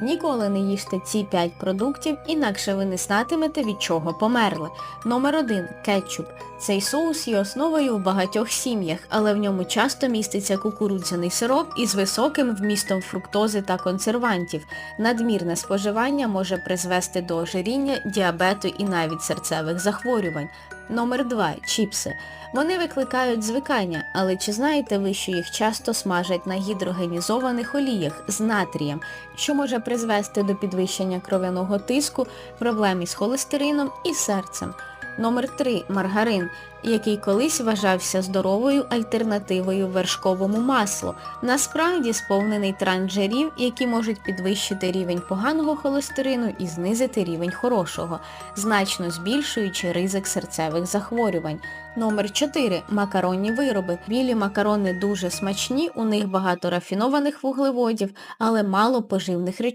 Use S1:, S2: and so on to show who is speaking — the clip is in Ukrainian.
S1: Ніколи не їжте ці 5 продуктів, інакше ви не знатимете від чого померли. Номер 1. Кетчуп. Цей соус є основою в багатьох сім'ях, але в ньому часто міститься кукурудзяний сироп із високим вмістом фруктози та консервантів. Надмірне споживання може призвести до ожиріння, діабету і навіть серцевих захворювань. Номер 2. Чіпси. Вони викликають звикання, але чи знаєте ви, що їх часто смажать на гідрогенізованих оліях з натрієм, що може призвести до підвищення кров'яного тиску, проблем із холестерином і серцем. Номер 3. Маргарин, який колись вважався здоровою альтернативою вершковому маслу, насправді сповнений транжирів, які можуть підвищити рівень поганого холестерину і знизити рівень хорошого, значно збільшуючи ризик серцевих захворювань. Номер 4. Макаронні вироби. Білі макарони дуже смачні, у них багато рафінованих вуглеводів, але мало поживних речовин.